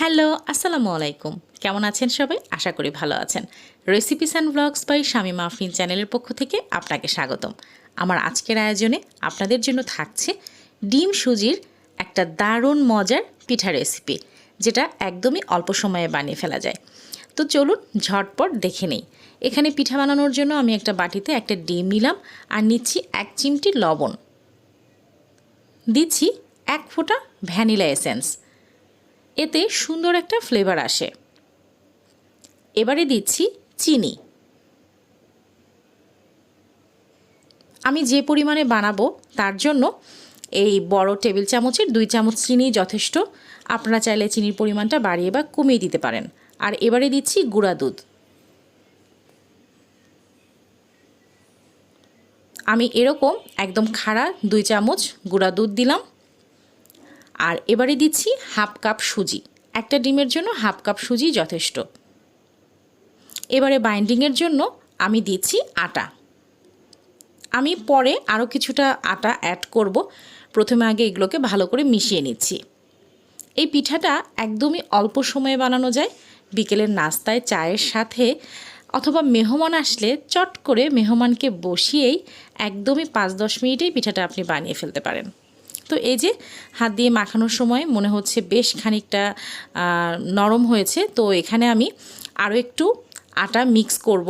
Hello, আসসালামু আলাইকুম। কেমন আছেন সবাই? আশা করি ভালো আছেন। Recipes and blogs by Swami muffin চ্যানেলের পক্ষ থেকে আপনাকে স্বাগতম। আমার আজকের আয়োজনে আপনাদের জন্য থাকছে ডিম সুজির একটা দারুণ মজার পিঠা রেসিপি যেটা একদমই অল্প সময়ে বানিয়ে ফেলা যায়। তো চলুন ঝটপট দেখে নেই। এখানে পিঠা বানানোর জন্য আমি একটা বাটিতে একটা ডিম নিলাম আর নিচ্ছি এক চিমটি লবণ। দিচ্ছি এক ফোঁটা ভ্যানিলা এসেন্স। এতে সুন্দর একটা ফ্লেভার আসে। এবারে দিচ্ছি চিনি। আমি যে পরিমাণে বানাবো তার জন্য এই বড় টেবিল চামচের দুই চামচ চিনি যথেষ্ট। আপনারা চাইলে চিনির পরিমাণটা বাড়িয়ে বা কমিয়ে দিতে পারেন। আর এবারে দিচ্ছি গুঁড়া দুধ। আমি এরকম একদম খাড়া দুই চামচ গুঁড়া দুধ দিলাম। আর এবারে দিচ্ছি হাফ কাপ সুজি। একটা ডিমের জন্য হাফ কাপ সুজি যথেষ্ট। এবারে বাইন্ডিংয়ের জন্য আমি দিচ্ছি আটা। আমি পরে আরও কিছুটা আটা অ্যাড করব। প্রথমে আগে এগুলোকে ভালো করে মিশিয়ে নিচ্ছি। এই পিঠাটা একদমই অল্প সময়ে বানানো যায়। বিকেলের নাস্তায় চায়ের সাথে অথবা মেহমান আসলে চট করে মেহমানকে বসিয়েই একদমই পাঁচ দশ মিনিটেই পিঠাটা আপনি বানিয়ে ফেলতে পারেন। তো এই যে হাত দিয়ে মাখানোর সময় মনে হচ্ছে বেশ খানিকটা নরম হয়েছে। তো এখানে আমি আরও একটু আটা মিক্স করব।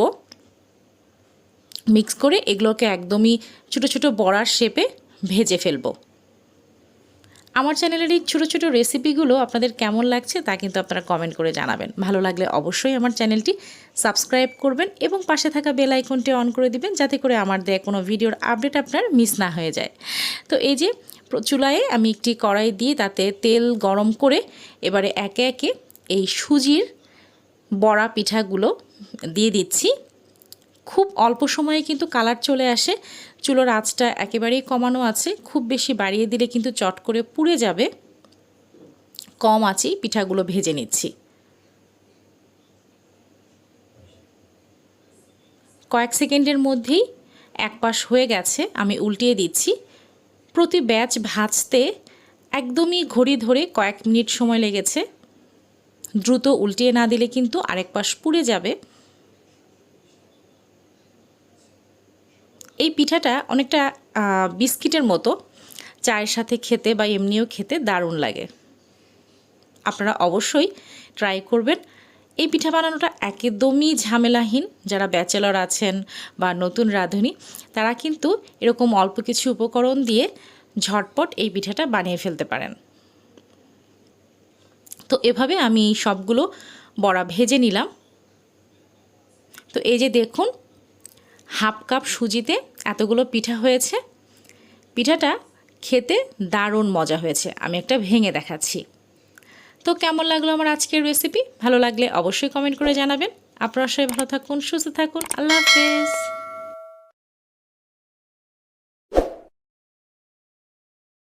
মিক্স করে এগুলোকে একদমই ছোটো ছোটো বড়ার শেপে ভেজে ফেলব। আমার চ্যানেলের এই ছোটো ছোটো রেসিপিগুলো আপনাদের কেমন লাগছে তা কিন্তু আপনারা কমেন্ট করে জানাবেন। ভালো লাগলে অবশ্যই আমার চ্যানেলটি সাবস্ক্রাইব করবেন এবং পাশে থাকা বেল আইকনটি অন করে দিবেন, যাতে করে আমার দেয়া কোনো ভিডিওর আপডেট আপনার মিস না হয়ে যায়। তো এই যে চুলায় আমি একটি কড়াই দিয়ে তাতে তেল গরম করে এবারে একে একে এই সুজির বড়া পিঠাগুলো দিয়ে দিচ্ছি। খুব অল্প সময়ে কিন্তু কালার চলে আসে। চুলোর আঁচটা একেবারেই কমানো আছে। খুব বেশি বাড়িয়ে দিলে কিন্তু চট করে পুড়ে যাবে। কম আছেই পিঠাগুলো ভেজে নিচ্ছি। কয়েক সেকেন্ডের মধ্যেই এক পাশ হয়ে গেছে। আমি উল্টিয়ে দিচ্ছি। প্রতি ব্যাচ ভাজতে একদমই ঘড়ি ধরে কয়েক মিনিট সময় লেগেছে। দ্রুত উল্টিয়ে না দিলে কিন্তু আরেক পাশ পুড়ে যাবে। এই পিঠাটা অনেকটা বিস্কিটের মতো। চায়ের সাথে খেতে বা এমনিও খেতে দারুণ লাগে। আপনারা অবশ্যই ট্রাই করবেন। এই পিঠা বানানোটা একদমই ঝামেলাহীন। যারা ব্যাচেলর আছেন বা নতুন রাঁধুনি, তারা কিন্তু এরকম অল্প কিছু উপকরণ দিয়ে ঝটপট এই পিঠাটা বানিয়ে ফেলতে পারেন। তো এভাবে আমি সবগুলো বড়া ভেজে নিলাম। তো এই যে দেখুন, হাফ কাপ সুজিতে এতগুলো পিঠা হয়েছে। পিঠাটা খেতে দারুণ মজা হয়েছে। আমি একটা ভেঙে দেখাচ্ছি। তো কেমন লাগল আমার আজকের রেসিপি ভালো লাগলে অবশ্যই কমেন্ট করে জানাবেন। আপনারা সবাই ভালো থাকুন, সুস্থ থাকুন। আল্লাহ হাফেজ।